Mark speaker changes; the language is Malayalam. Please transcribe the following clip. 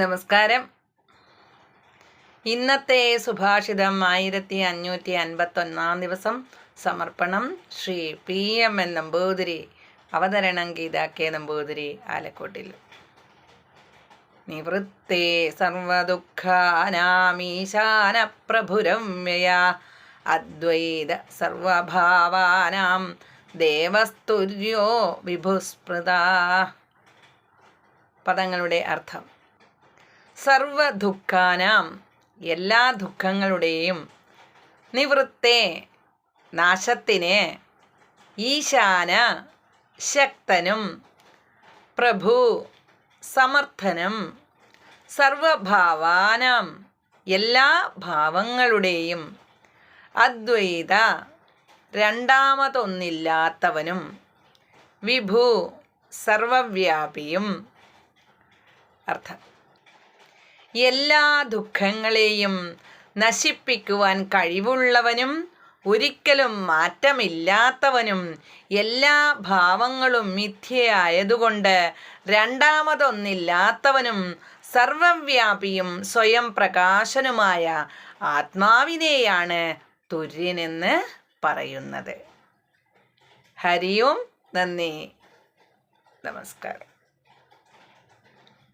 Speaker 1: നമസ്കാരം. ഇന്നത്തെ സുഭാഷിതം ആയിരത്തി അഞ്ഞൂറ്റി അൻപത്തൊന്നാം ദിവസം സമർപ്പണം Shri P M N Namboothiri അവതരണം ഗീത കെ നമ്പൂതിരി ആലക്കോട്ടിൽ. നിവൃത്തേ സർവദുഃഖാനാമീശാന പ്രഭുരമ്യയ അദ്വൈത സർവഭാവാനാം ദേവസ്തുര്യോ വിഭുസ്മൃത. പദങ്ങളുടെ അർത്ഥം സർവദുഃഖാനാം. എല്ലാ ദുഃഖങ്ങളുടെയും നിവൃത്തെ നാശത്തിന് ഈശാന ശക്തനും പ്രഭു സമർത്ഥനും സർവഭാവാനാം. എല്ലാ ഭാവങ്ങളുടെയും അദ്വൈത രണ്ടാമതൊന്നില്ലാത്തവനും വിഭു സർവവ്യാപിയും. അർത്ഥം. എല്ലാ ദുഃഖങ്ങളെയും നശിപ്പിക്കുവാൻ കഴിവുള്ളവനും ഒരിക്കലും മാറ്റമില്ലാത്തവനും എല്ലാ ഭാവങ്ങളും മിഥ്യയായതുകൊണ്ട് രണ്ടാമതൊന്നില്ലാത്തവനും സർവവ്യാപിയും സ്വയം പ്രകാശനുമായ ആത്മാവിനെയാണ് തുര്യനെന്ന് പറയുന്നത്. ഹരിയും നന്ദി. നമസ്കാരം.